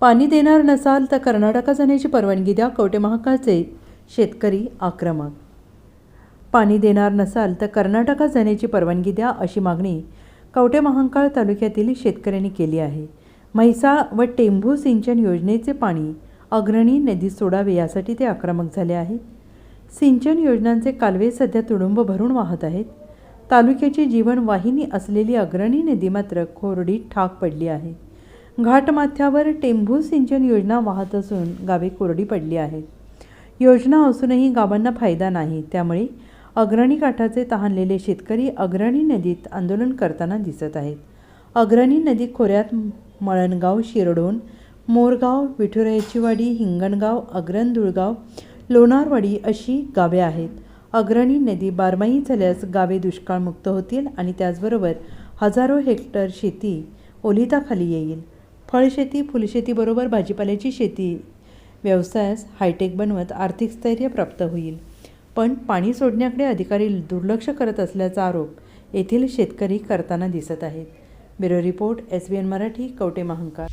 पाणी देणार नसाल तर कर्नाटकात जाण्याची परवानगी द्या कवटे महाकाळचे शेतकरी आक्रमक. पाणी देणार नसाल तर कर्नाटकात जाण्याची परवानगी द्या अशी मागणी कवटे महांकाळ तालुक्यातील शेतकऱ्यांनी केली आहे. म्हैसाळ व टेंभू सिंचन योजनेचे पाणी अग्रणी नदीत सोडावे यासाठी ते आक्रमक झाले आहे. सिंचन योजनांचे कालवे सध्या तुडुंब भरून वाहत आहेत. तालुक्याची जीवनवाहिनी असलेली अग्रणी नदी मात्र कोरडी ठाक पडली आहे. घाटमाथ्यावर टेंभू सिंचन योजना वाहत असून गावे कोरडी पडली आहेत. योजना असूनही गावांना फायदा नाही. त्यामुळे अग्रणी काठाचे तहानलेले शेतकरी अग्रणी नदीत आंदोलन करताना दिसत आहेत. अग्रणी नदी खोऱ्यात मळणगाव शिरडोन मोरगाव विठुरायचीवाडी हिंगणगाव अग्रणधुळगाव लोणारवाडी अशी गावे आहेत. अग्रणी नदी बारमाही झाल्यास गावे दुष्काळमुक्त होतील आणि त्याचबरोबर हजारो हेक्टर शेती ओलिताखाली येईल. फळशेती फुलशेतीबरोबर भाजीपाल्याची शेती. व्यवसायास हायटेक बनवत आर्थिक स्थैर्य प्राप्त होईल. पण पाणी सोडण्याकडे अधिकारी दुर्लक्ष करत असल्याचा आरोप येथील शेतकरी करताना दिसत आहेत. Bureau report S B N Marathi Kavathe Mahankal.